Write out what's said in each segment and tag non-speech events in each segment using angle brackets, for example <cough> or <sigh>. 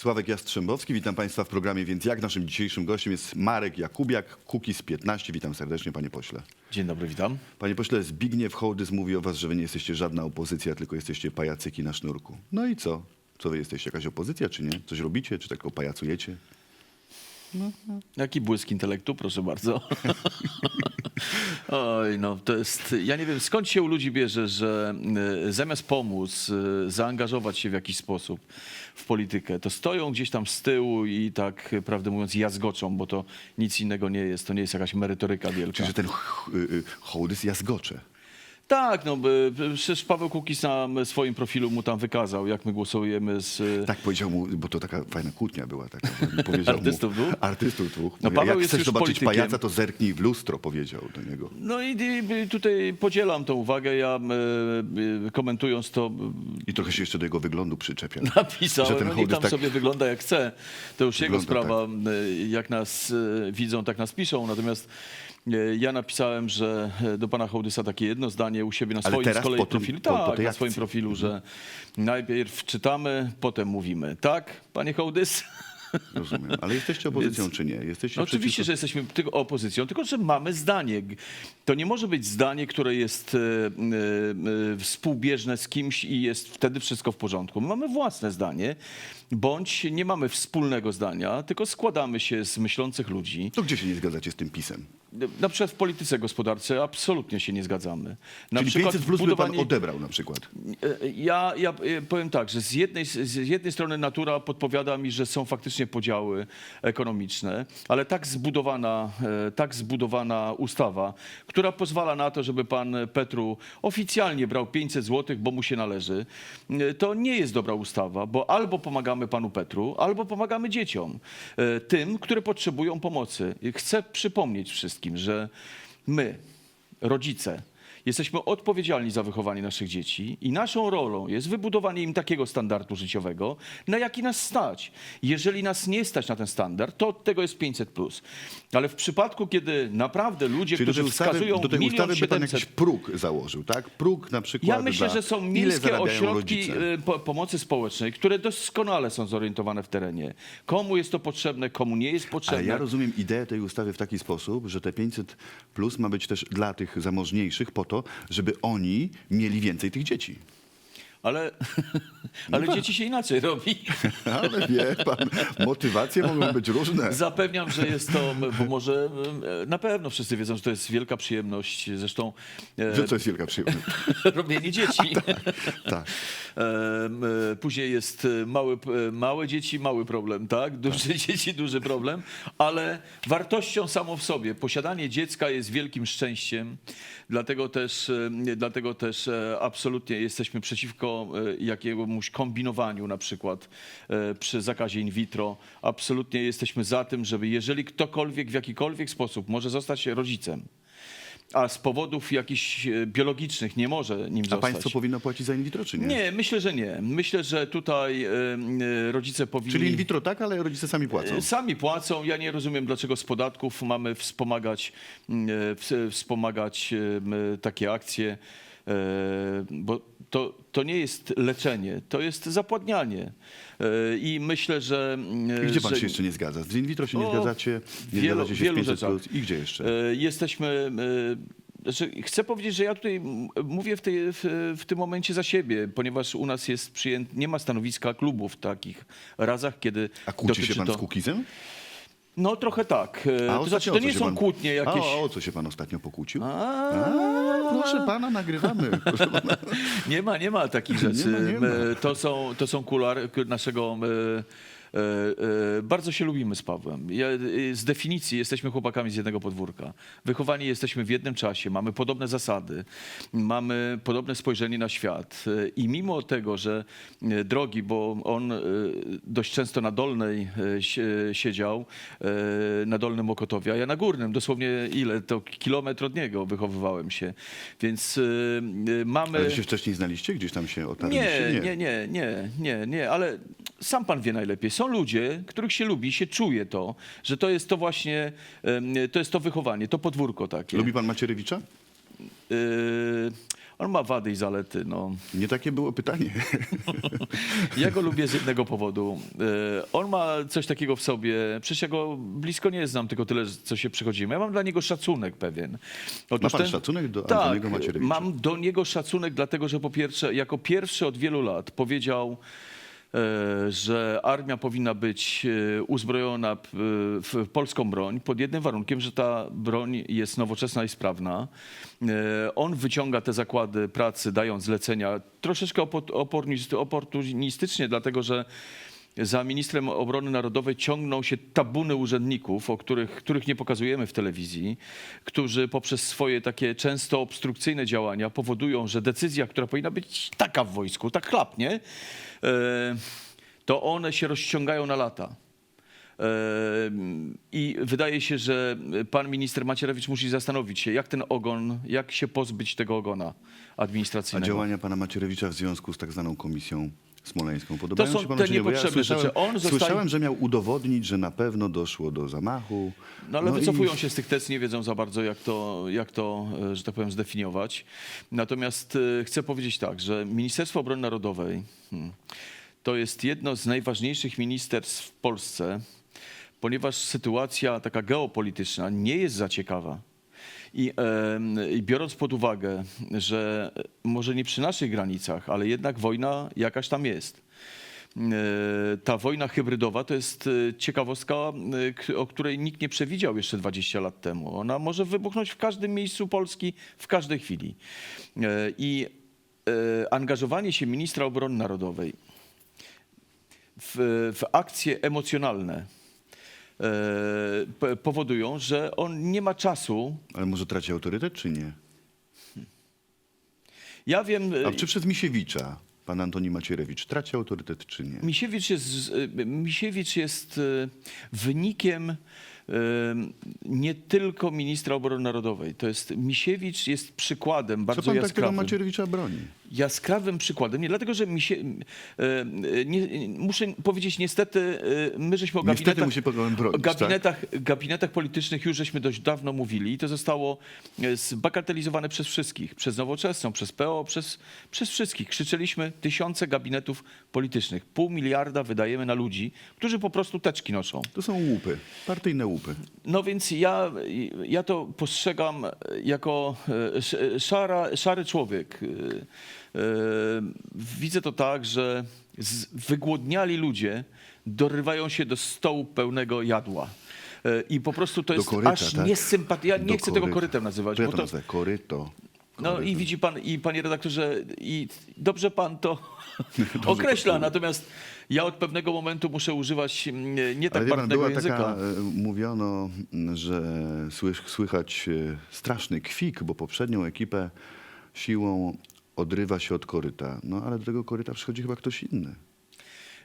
Sławek Jastrzębowski, witam Państwa w programie Więc Jak. Naszym dzisiejszym gościem jest Marek Jakubiak, Kukiz 15. Witam serdecznie, panie pośle. Dzień dobry, witam. Panie pośle, Zbigniew Hołdys mówi o was, że wy nie jesteście żadna opozycja, tylko jesteście pajacyki na sznurku. No i co? Co wy jesteście, jakaś opozycja, czy nie? Coś robicie, czy tylko pajacujecie? Jaki błysk intelektu, proszę bardzo. <laughs> Oj, no to jest. Ja nie wiem skąd się u ludzi bierze, że y, zamiast pomóc, y, zaangażować się w jakiś sposób w politykę, to stoją gdzieś tam z tyłu i tak, y, prawdę mówiąc, jazgoczą, bo to nic innego nie jest. To nie jest jakaś merytoryka wielka. Czy że ten ch- y, y, Hołdys jazgocze? Tak, no by, przecież Paweł Kukiz na swoim profilu mu tam wykazał, jak my głosujemy z. y, Tak powiedział mu, bo to taka fajna kłótnia była. Taka, powiedział Artystów mu, dwóch? Artystów dwóch. No, Paweł Jak jest chcesz zobaczyć politykiem. pajaca, to zerknij w lustro, powiedział do niego. No i, i tutaj podzielam tą uwagę. Ja y, y, komentując to I trochę się jeszcze do jego wyglądu przyczepia. <laughs> napisałem, Że ten no niech tam tak- sobie wygląda jak chce. To już jego Wygląda sprawa, y, jak nas widzą, tak nas piszą. Natomiast ja napisałem, że y, do pana Hołdysa takie jedno zdanie u siebie na Ale swoim teraz z kolei po tym- profilu. po- po tak, tej na swoim akcji. profilu, że najpierw czytamy, potem mówimy. Tak, panie Hołdys? Rozumiem. Ale <laughs> jesteście opozycją, czy nie? Jesteście No oczywiście, przeciwko- że jesteśmy tylko opozycją, tylko że mamy zdanie. To nie może być zdanie, które jest e, e, e, współbieżne z kimś i jest wtedy wszystko w porządku. My mamy własne zdanie, bądź nie mamy wspólnego zdania, tylko składamy się z myślących ludzi. To gdzie się nie zgadzacie z tym pisem? Na przykład w polityce gospodarce absolutnie się nie zgadzamy. Na Czyli przykład 500 plus by pan budowanie- odebrał na przykład. E, Ja, ja e, powiem tak, że z jednej, z jednej strony natura podpowiada mi, że są faktycznie podziały ekonomiczne, ale tak zbudowana, e, tak zbudowana ustawa, która pozwala na to, żeby pan Petru oficjalnie brał 500 zł, bo mu się należy, to nie jest dobra ustawa, bo albo pomagamy panu Petru, albo pomagamy dzieciom, tym, które potrzebują pomocy. Chcę przypomnieć wszystkim, że my, rodzice, Jesteśmy odpowiedzialni za wychowanie naszych dzieci i naszą rolą jest wybudowanie im takiego standardu życiowego, na jaki nas stać. Jeżeli nas nie stać na ten standard, to od tego jest 500. Ale w przypadku, kiedy naprawdę ludzie, Czyli do tej którzy ustawy, wskazują do tej ustawy by pan 700 jakiś próg założył, tak? Próg na przykład ja myślę, że są miejskie ośrodki y, po, pomocy społecznej, które doskonale są zorientowane w terenie. Komu jest to potrzebne, komu nie jest Ale potrzebne. ja rozumiem ideę tej ustawy w taki sposób, że te 500 plus ma być też dla tych zamożniejszych po to, żeby oni mieli więcej tych dzieci. Ale, <laughs> ale tak. dzieci się inaczej <laughs> robi. <laughs> Ale wie pan, motywacje mogą być różne. Zapewniam, że jest to, bo może na pewno wszyscy wiedzą, że to jest wielka przyjemność. Zresztą e, Że to jest wielka przyjemność. robienie dzieci. Tak. M, e, Później jest mały, małe dzieci, mały problem, tak? Duże dzieci, duży problem, ale wartością samą w sobie. Posiadanie dziecka jest wielkim szczęściem, dlatego też, e, dlatego też absolutnie jesteśmy przeciwko e, jakiemuś kombinowaniu na przykład e, przy zakazie in vitro. Absolutnie jesteśmy za tym, żeby jeżeli ktokolwiek w jakikolwiek sposób może zostać rodzicem, a z powodów jakichś e, biologicznych nie może nim A zostać. państwo powinno płacić za in vitro, czy nie? Nie, myślę, że nie. Myślę, że tutaj rodzice powinni. Czyli in vitro tak, ale rodzice sami płacą. Sami płacą. Ja nie rozumiem, dlaczego z podatków mamy wspomagać, wspomagać takie akcje, bo to, to nie jest leczenie, to jest zapładnianie. E, I myślę, że. I gdzie pan że się jeszcze nie zgadza? Z in vitro się nie O, zgadzacie, nie wielu- zgadzacie się wielu z 500 rzeczach. plus. I gdzie jeszcze? Jesteśmy. Znaczy, chcę powiedzieć, że ja tutaj mówię w, tej, w, w tym momencie za siebie, ponieważ u nas jest przyjęty, nie ma stanowiska klubów w takich razach, kiedy. A kłóci się pan to... z Kukizem? No trochę tak. E, To znaczy, to nie są kłótnie jakieś. A o co się pan ostatnio pokłócił? A, A, proszę pana, nagrywamy. <laughs> Proszę pana. Nie ma, nie ma takich Nie rzeczy. ma, nie ma. E, To są, to są kulary naszego. e, Bardzo się lubimy z Pawłem. Ja, e, z definicji jesteśmy chłopakami z jednego podwórka. Wychowani jesteśmy w jednym czasie, mamy podobne zasady, mamy podobne spojrzenie na świat. E, I mimo tego, że e, drogi, bo on e, dość często na dolnej e, sie- siedział, e, na dolnym Mokotowie, a ja na górnym, dosłownie ile? To kilometr od niego wychowywałem się. Więc e, e, mamy... Ale się wcześniej znaliście? Gdzieś tam się otarliście? Nie, nie, nie, nie, nie, nie, ale sam pan wie najlepiej. Są ludzie, których się lubi, się czuje to, że to jest to właśnie, to jest to wychowanie, to podwórko takie. Lubi pan Macierewicza? Yy, On ma wady i zalety. No. Nie takie było pytanie. <laughs> Ja go lubię z jednego powodu. E, On ma coś takiego w sobie. Przecież ja go blisko nie znam, tylko tyle, co się przychodzimy. Ja mam dla niego szacunek pewien. Otóż pan szacunek do tak, Antoniego Macierewicza? Mam do niego szacunek, dlatego że po pierwsze, jako pierwszy od wielu lat powiedział, że armia powinna być e, uzbrojona p- w polską broń pod jednym warunkiem, że ta broń jest nowoczesna i sprawna. E, On wyciąga te zakłady pracy, dając zlecenia troszeczkę opo- oportunist- oportunistycznie, dlatego że za ministrem obrony narodowej ciągną się tabuny urzędników, o których, których nie pokazujemy w telewizji, którzy poprzez swoje takie często obstrukcyjne działania powodują, że decyzja, która powinna być taka w wojsku, tak chlapnie, e, to one się rozciągają na lata. E, I wydaje się, że pan minister Macierewicz musi zastanowić się, jak ten ogon, jak się pozbyć tego ogona A administracyjnego. działania pana Macierewicza w związku z tak zwaną komisją smoleńską podobają są się panu, te czy nie? Bo niepotrzebne słyszałem, rzeczy. On zostaje- słyszałem, że miał udowodnić, że na pewno doszło do zamachu. No ale i- wycofują się z tych tez, nie wiedzą za bardzo, jak to, jak to, e, że tak powiem, zdefiniować. Natomiast e, chcę powiedzieć tak, że Ministerstwo Obrony Narodowej hmm, to jest jedno z najważniejszych ministerstw w Polsce, ponieważ sytuacja taka geopolityczna nie jest za ciekawa. I, I biorąc pod uwagę, że może nie przy naszych granicach, ale jednak wojna jakaś tam jest. E, Ta wojna hybrydowa to jest e, ciekawostka, e, o której nikt nie przewidział jeszcze 20 lat temu. Ona może wybuchnąć w każdym miejscu Polski w każdej chwili. E, I e, angażowanie się ministra obrony narodowej w, w akcje emocjonalne e, powodują, że on nie ma czasu. Ale może traci autorytet, czy nie? Ja wiem. e, A czy przez Misiewicza pan Antoni Macierewicz traci autorytet, czy nie? Misiewicz jest, y, Misiewicz jest wynikiem nie tylko ministra obrony narodowej. To jest, Misiewicz jest przykładem Co bardzo pan takiego jaskrawym. Macierewicza broni? Jaskrawym przykładem. Nie dlatego, że mi się, y, y, nie, muszę powiedzieć niestety, y, my żeśmy o gabinetach, musi pan bronić, gabinetach, gabinetach politycznych już żeśmy dość dawno mówili i to zostało e, zbagatelizowane przez wszystkich, przez Nowoczesną, przez PO, przez, przez wszystkich. Krzyczeliśmy tysiące gabinetów politycznych. Pół miliarda wydajemy na ludzi, którzy po prostu teczki noszą. To są łupy, partyjne łupy. No więc ja, ja to postrzegam jako e, sz- szara, szary człowiek. E, e, Widzę to tak, że wygłodniali ludzie dorywają się do stołu pełnego jadła. E, I po prostu to Do jest koryta, aż tak? niesympatia. Ja nie Do chcę tego koryta. korytem nazywać. To ja bo to to, koryto. No i widzi pan, i panie redaktorze, i dobrze pan to <laughs> określa, natomiast ja od pewnego momentu muszę używać mm, nie tak Ale wie pan, była języka. taka, e, mówiono, że słych, słychać e, straszny kwik, bo poprzednią ekipę siłą odrywa się od koryta. No ale do tego koryta przychodzi chyba ktoś inny.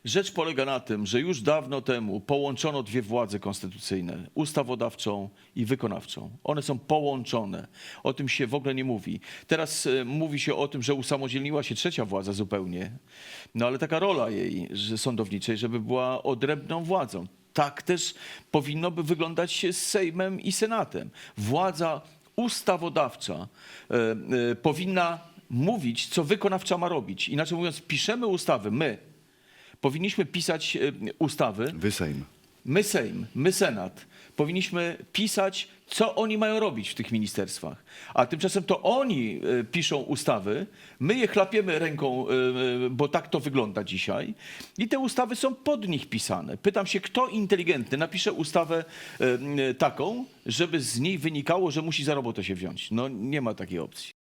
Rzecz polega na tym, że już dawno temu połączono dwie władze konstytucyjne, ustawodawczą i wykonawczą. One są połączone. O tym się w ogóle nie mówi. Teraz e, mówi się o tym, że usamodzielniła się trzecia władza zupełnie. No ale taka rola jej że sądowniczej, żeby była odrębną władzą. Tak też powinno by wyglądać z Sejmem i Senatem. Władza ustawodawcza e, e, powinna mówić, co wykonawcza ma robić. Inaczej mówiąc, piszemy ustawy, my, powinniśmy pisać e, ustawy, Wy Sejm. my Sejm, my Senat, powinniśmy pisać, co oni mają robić w tych ministerstwach. A tymczasem to oni e, piszą ustawy, my je chlapiemy ręką, e, bo tak to wygląda dzisiaj i te ustawy są pod nich pisane. Pytam się, kto inteligentny napisze ustawę taką, żeby z niej wynikało, że musi za robotę się wziąć. No nie ma takiej opcji.